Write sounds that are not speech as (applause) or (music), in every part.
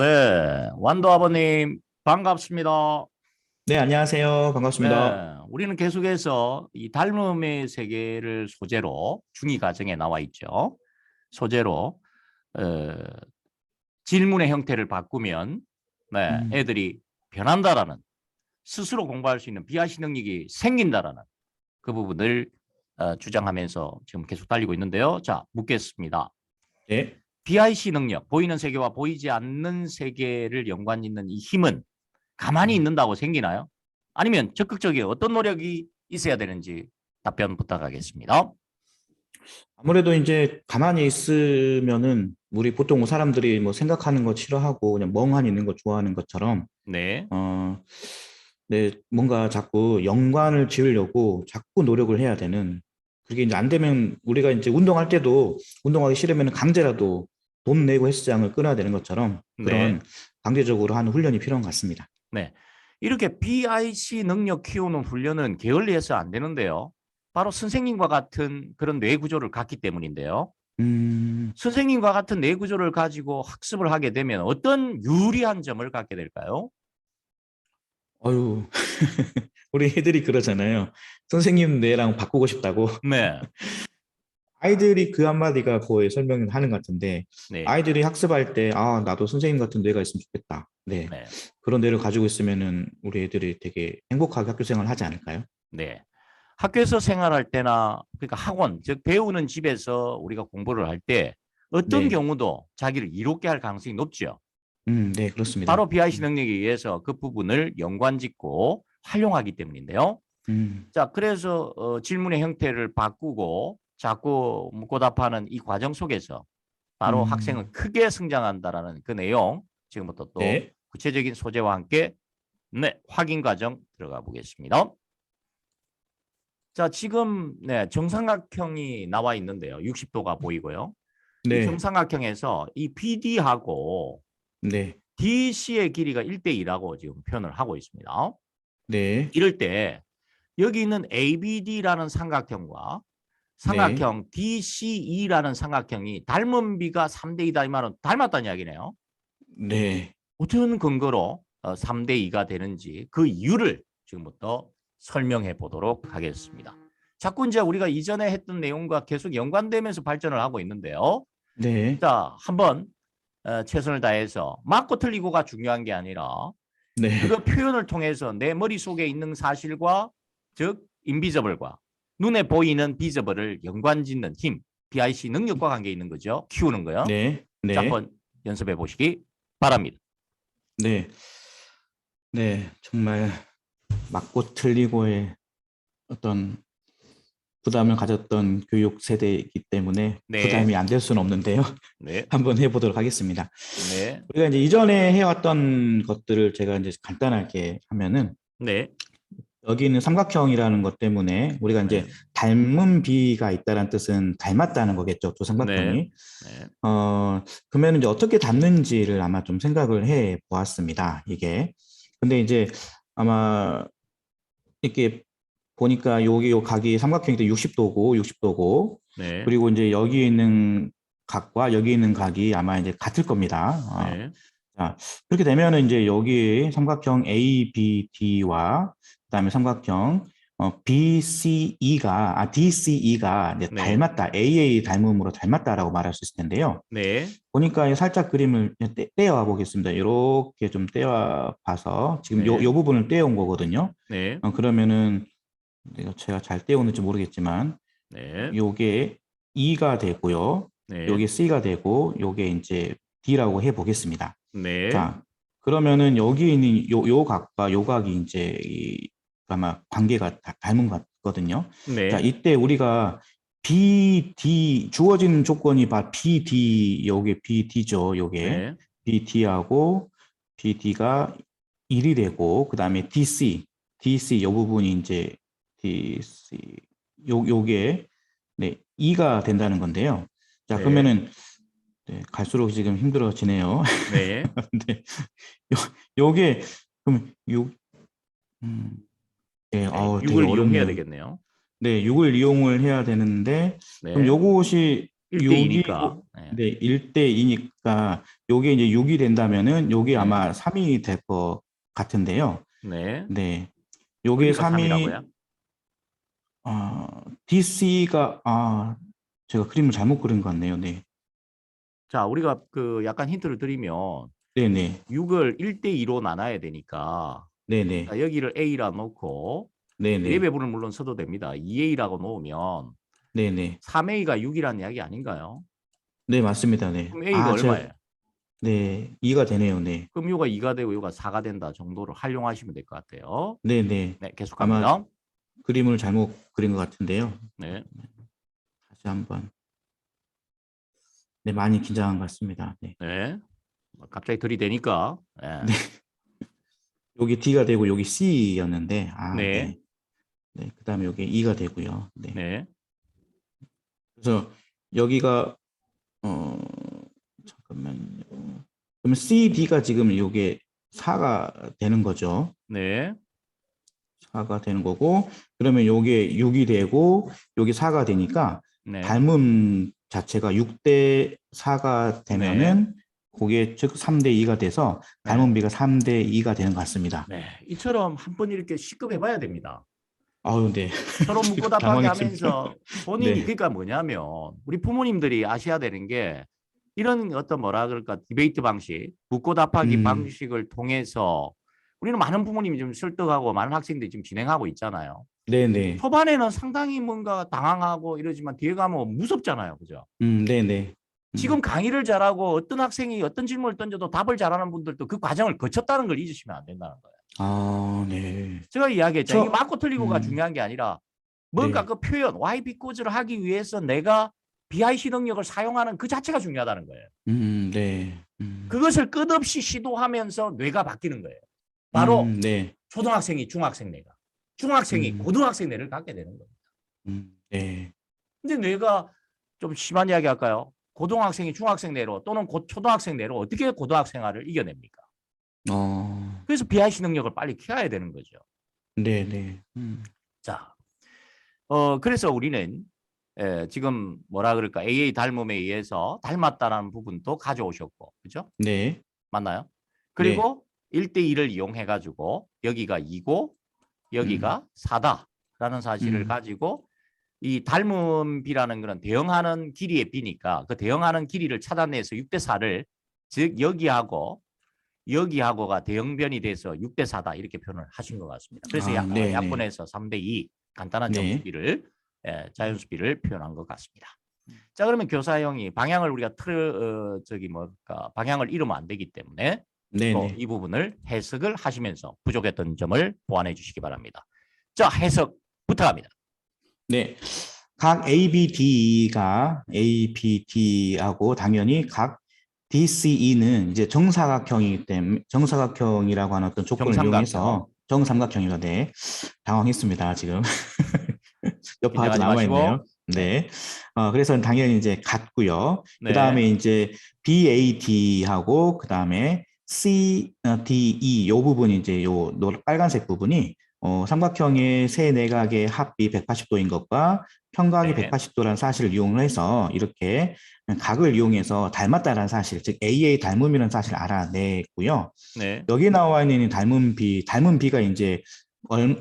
네, 완도 아버님 반갑습니다. 네, 안녕하세요. 반갑습니다. 네, 우리는 계속해서 이 닮음의 세계를 소재로 중위 과정에 나와 있죠. 소재로 어, 질문의 형태를 바꾸면 네, 음. 애들이 변한다라는 스스로 공부할 수 있는 비하시 능력이 생긴다라는 그 부분을 어, 주장하면서 지금 계속 달리고 있는데요. 자, 묻겠습니다. 네. BIC 능력, 보이는 세계와 보이지 않는 세계를 연관 짓는 이 힘은 가만히 있는다고 생기나요? 아니면 적극적인 어떤 노력이 있어야 되는지 답변 부탁하겠습니다. 아무래도 이제 가만히 있으면은 우리 보통 사람들이 뭐 생각하는 거 싫어하고 그냥 멍하니 있는 거 좋아하는 것처럼 네, 어, 네, 뭔가 자꾸 연관을 지으려고 자꾸 노력을 해야 되는 그게 이제 안 되면 우리가 이제 운동할 때도 운동하기 싫으면 강제라도 돈 내고 헬스장을 끊어야 되는 것처럼 그런 네. 강제적으로 하는 훈련이 필요한 것 같습니다. 이렇게 BIC 능력 키우는 훈련은 게을리 해서 안 되는데요. 바로 선생님과 같은 그런 뇌 구조를 갖기 때문인데요. 음, 선생님과 같은 뇌 구조를 가지고 학습을 하게 되면 어떤 유리한 점을 갖게 될까요? 어유 (laughs) 우리 애들이 그러잖아요. 선생님 뇌랑 바꾸고 싶다고. 네, (laughs) 아이들이 그 한마디가 거의 설명을 하는 것 같은데 네, 아이들이 학습할 때 아 나도 선생님 같은 뇌가 있으면 좋겠다. 네. 네. 그런 뇌를 가지고 있으면은 우리 애들이 되게 행복하게 학교 생활을 하지 않을까요? 네. 학교에서 생활할 때나 그러니까 학원 즉 배우는 집에서 우리가 공부를 할 때 어떤 네. 경우도 자기를 이롭게 할 가능성이 높죠. 음, 네, 그렇습니다. 바로 BIC 능력에 의해서 그 부분을 연관짓고 활용하기 때문인데요. 음, 자, 그래서 어, 질문의 형태를 바꾸고 자꾸 묻고 답하는 이 과정 속에서 바로 음. 학생은 크게 성장한다라는 그 내용 지금부터 또 네. 구체적인 소재와 함께 네, 확인 과정 들어가 보겠습니다. 자, 지금 네, 정삼각형이 나와 있는데요. 60도가 보이고요. 이 네, 정삼각형에서 이 BD하고 네, DC의 길이가 1대 2라고 지금 표현을 하고 있습니다. 네, 이럴 때 여기 있는 ABD라는 삼각형과 삼각형 DCE라는 삼각형이 닮은 비가 3대 2다 이 말은 닮았다는 이야기네요. 네. 어떤 근거로 어, 3대 2가 되는지 그 이유를 지금부터 설명해 보도록 하겠습니다. 자꾸 이제 우리가 이전에 했던 내용과 계속 연관되면서 발전을 하고 있는데요. 네, 자, 한번 어, 최선을 다해서 맞고 틀리고가 중요한 게 아니라 네, 그 표현을 통해서 내 머릿속에 있는 사실과 즉 인비저블과 눈에 보이는 비저블을 연관짓는 힘, BIC 능력과 관계 있는 거죠. 키우는 거요. 네, 네, 자, 한번 연습해 보시기 바랍니다. 네, 네, 정말 맞고 틀리고의 어떤 부담을 가졌던 교육 세대이기 때문에 네. 부담이 안 될 수는 없는데요. 네, (laughs) 한번 해보도록 하겠습니다. 네, 우리가 이제 이전에 해왔던 것들을 제가 이제 간단하게 하면은 네, 여기 있는 삼각형이라는 것 때문에 우리가 이제 닮은 비가 있다는 뜻은 닮았다는 거겠죠. 두 삼각형이. 네, 어, 그러면 이제 어떻게 닮는지를 아마 좀 생각을 해 보았습니다. 이게. 근데 이제 아마 이렇게 보니까 여기 요 각이 삼각형이 60도고 60도고 네, 그리고 이제 여기 있는 각과 여기 있는 각이 아마 이제 같을 겁니다. 어, 네, 그렇게 되면은 이제 여기 삼각형 ABD와 그다음에 삼각형 어, BCE가 아 DCE가 네. 닮았다 AA 닮음으로 닮았다라고 말할 수 있을 텐데요. 네, 보니까 이 살짝 그림을 떼, 떼어 보겠습니다. 이렇게 좀 떼어 봐서 지금 요, 네. 요 부분을 떼어온 거거든요. 네, 어, 그러면은 내가 제가 잘 떼었는지 모르겠지만 네, 요게 E가 되고요. 네, 요게 C가 되고 요게 이제 D라고 해 보겠습니다. 네, 자, 그러면은 여기 있는 요, 요 각과 요 각이 이제 이 아마 관계가 다 닮은 것 같거든요. 네, 자, 이때 우리가 BD 주어진 조건이 바 BD 요게 BD죠. 요게 네, BD하고 BD가 1이 되고 그다음에 DC DC 요 부분이 이제 DC 요 요게 네 2가 된다는 건데요. 자, 네. 그러면은 네, 갈수록 지금 힘들어지네요. 네, 근데 (laughs) 요 요게 그럼 6 음, 네, 어우, 되게 6을 이용해야 어렵네요. 되겠네요. 네, 6을 이용을 해야 되는데 네, 그럼 요것이 1대2니까. 네. 네, 1대 2니까 요게 이제 6이 된다면은 요게 아마 3이 될 것 같은데요. 네. 네. 요게 우리가 3이 삼이라고요? 아, DC가 아, 제가 그림을 잘못 그린 것 같네요. 네. 자, 우리가 그 약간 힌트를 드리면 네, 네. 6을 1대 2로 나눠야 되니까 네, 네. 자, 여기를 A라 놓고 네, 네. 예배분을 물론 써도 됩니다. 2A라고 놓으면 네, 네. 3A가 6이라는 이야기 아닌가요? 네, 맞습니다. 네. 그럼 A가 아, 얼마예요? 네, 2가 되네요. 네. 그럼 요가 2가 되고 요가 4가 된다 정도로 활용하시면 될 것 같아요. 네, 네. 네, 계속합니다. 그림을 잘못 그린 것 같은데요. 네. 다시 한번. 네, 많이 긴장한 것 같습니다. 네. 네. 뭐 갑자기 들이대니까. 예. 네. 여기 D가 되고 여기 C였는데 아, 네. 네. 네, 그다음에 여기 E가 되고요. 네. 네. 그래서 여기가 어 잠깐만요. 그러면 C, D가 지금 요게 4가 되는 거죠. 네. 4가 되는 거고 그러면 요게 6이 되고 요게 4가 되니까 네. 닮음 자체가 6대 4가 되면은 그게 즉 3대 2가 돼서 네. 닮음비가 3대 2가 되는 것 같습니다. 네. 이처럼 한 번 이렇게 시급해 봐야 됩니다. 아유, 네. 서로 묻고 답하게 당황했습니다. 하면서 본인이 네. 그러니까 뭐냐면 우리 부모님들이 아셔야 되는 게 이런 어떤 뭐라 그럴까 디베이트 방식, 묻고 답하기 음. 방식을 통해서 우리는 많은 부모님이 좀 설득하고 많은 학생들이 지금 진행하고 있잖아요. 네, 네. 초반에는 상당히 뭔가 당황하고 이러지만 뒤에 가면 무섭잖아요. 그죠? 음, 네, 네. 음. 지금 강의를 잘하고 어떤 학생이 어떤 질문을 던져도 답을 잘하는 분들도 그 과정을 거쳤다는 걸 잊으시면 안 된다는 거예요. 아, 네. 제가 이야기했죠. 저- 이게 맞고 틀리고가 음. 중요한 게 아니라 뭔가 네. 그 표현, why because를 하기 위해서 내가 BIC 능력을 사용하는 그 자체가 중요하다는 거예요. 음, 네. 음. 그것을 끝없이 시도하면서 뇌가 바뀌는 거예요. 바로 음, 네. 초등학생이 중학생 뇌가, 중학생이 음. 고등학생 뇌를 갖게 되는 거예요. 음, 네. 근데 뇌가 좀 심한 이야기 할까요? 고등학생이 중학생 뇌로 또는 곧 초등학생 뇌로 어떻게 고등학생활을 이겨냅니까? 어, 그래서 BIC 능력을 빨리 키워야 되는 거죠. 네, 네. 음, 자, 어 그래서 우리는 에, 지금 뭐라 그럴까 AA 닮음에 의해서 닮았다라는 부분도 가져오셨고, 그죠? 네. 맞나요? 그리고 1대2를 이용해 가지고 여기가 2고 여기가 4다라는 사실을 음. 가지고 이 닮은 비라는 거는 대응하는 길이의 비니까 그 대응하는 길이를 찾아내서 6대 4를 즉 여기하고 여기하고가 대응변이 돼서 6대 4다 이렇게 표현을 하신 것 같습니다. 그래서 아, 약, 네, 네. 약분해서 3대 2 간단한 네. 정수비를 예, 자연수비를 표현한 것 같습니다. 자 그러면 교사형이 방향을 우리가 틀 어, 저기 뭐까 방향을 잃으면 안 되기 때문에 네, 또 네. 이 부분을 해석을 하시면서 부족했던 점을 보완해 주시기 바랍니다. 자 해석부터 합니다. 네. 각 A, B, D가 A, B, D하고 당연히 각 DCE는 이제 정사각형이기 때문에 정사각형이라고 하는 어떤 조건을 정삼각형. 이용해서 정삼각형이가 네. 당황했습니다, 지금. (laughs) 옆에 아주 나와. 있네요. 네. 어, 그래서 당연히 이제 같고요. 네. 그다음에 이제 BAD하고 그다음에 C, 어, DE 요 부분이 이제 요 노, 빨간색 부분이 어, 삼각형의 세 내각의 합이 180도인 것과 평각이 네. 180도라는 사실을 이용해서 이렇게 각을 이용해서 닮았다라는 사실, 즉 AA 닮음이라는 사실을 알아냈고요. 네. 여기 나와 있는 이 닮은 비, 닮은 비가 이제 얼,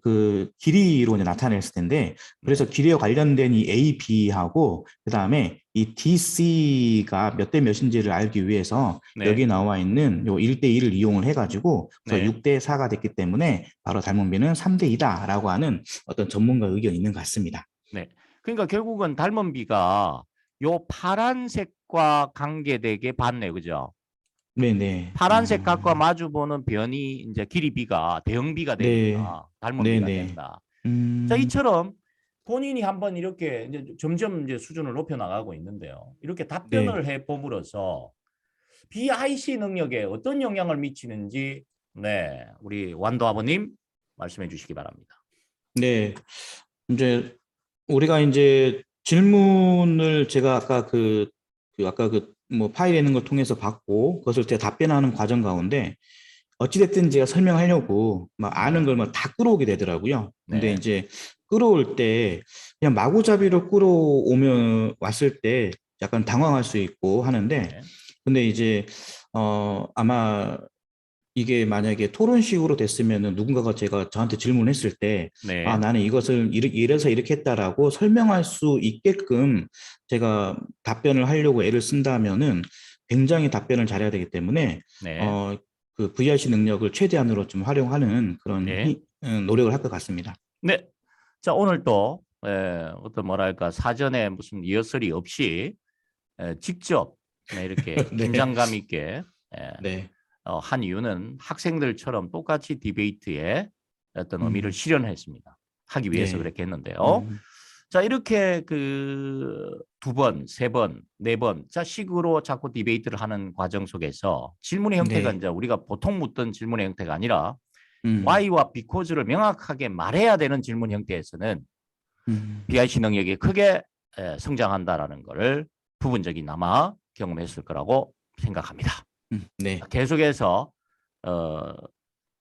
그 길이로 이제 나타냈을 텐데, 그래서 길이와 관련된 이 A, B하고 그 다음에 이 DC가 몇 대 몇인지를 알기 위해서 네. 여기 나와 있는 요 1대 1을 이용을 해가지고 그래서 네. 6대 4가 됐기 때문에 바로 닮은 비는 3대 2다라고 하는 어떤 전문가 의견이 있는 것 같습니다. 그러니까 결국은 닮은 비가 요 파란색과 관계되게 봤네요, 그죠? 네네. 파란색 음, 각과 마주보는 변이 이제 길이 비가 대형 비가 네. 되니까 닮은 네, 비가 네. 된다. 음, 자 이처럼 본인이 한번 이렇게 이제 점점 이제 수준을 높여 나가고 있는데요. 이렇게 답변을 네. 해 봄으로써 BIC 능력에 어떤 영향을 미치는지 네 우리 완도 아버님 말씀해 주시기 바랍니다. 네. 이제 우리가 이제 질문을 제가 아까 그, 그 아까 그 뭐 파일에 있는 걸 통해서 받고 그것을 제가 답변하는 과정 가운데 어찌됐든 제가 설명하려고 막 아는 걸 막 다 끌어오게 되더라고요. 근데 네. 이제 끌어올 때 그냥 마구잡이로 끌어오면 왔을 때 약간 당황할 수 있고 하는데 네. 근데 이제 어 아마 이게 만약에 토론식으로 됐으면은 누군가가 제가 저한테 질문했을 때 네. 아, 나는 이것을 이르- 이래 서 이렇게 했다라고 설명할 수 있게끔 제가 답변을 하려고 애를 쓴다면은 굉장히 답변을 잘해야 되기 때문에 네. 어, 그 VRC 능력을 최대한으로 좀 활용하는 그런 네. 히- 음, 노력을 할 것 같습니다. 네. 자, 오늘 또, 에, 어떤 뭐랄까, 사전에 무슨 리허설이 없이, 에, 직접, 네, 이렇게 (laughs) 네. 긴장감 있게, 에, 네. 어, 한 이유는 학생들처럼 똑같이 디베이트에 어떤 의미를 음. 실현했습니다. 하기 위해서 네. 그렇게 했는데요. 음, 자, 이렇게 그 두 번, 세 번, 네 번, 자, 식으로 자꾸 디베이트를 하는 과정 속에서 질문의 형태가 네. 이제 우리가 보통 묻던 질문의 형태가 아니라 음, why와 because를 명확하게 말해야 되는 질문 형태에서는 음, BIC 능력이 크게 에, 성장한다라는 것을 부분적이나마 경험했을 거라고 생각합니다. 음, 네. 계속해서 어,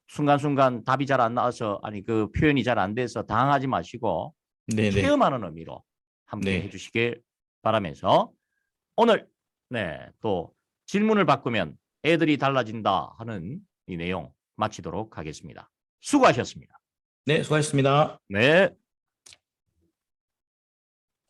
순간순간 답이 잘 안 나와서 아니 그 표현이 잘 안 돼서 당하지 마시고 네, 네. 체험하는 의미로 함께 네. 해주시길 바라면서 오늘 네또 질문을 바꾸면 애들이 달라진다 하는 이 내용 마치도록 하겠습니다. 수고하셨습니다. 네, 수고하셨습니다. 네.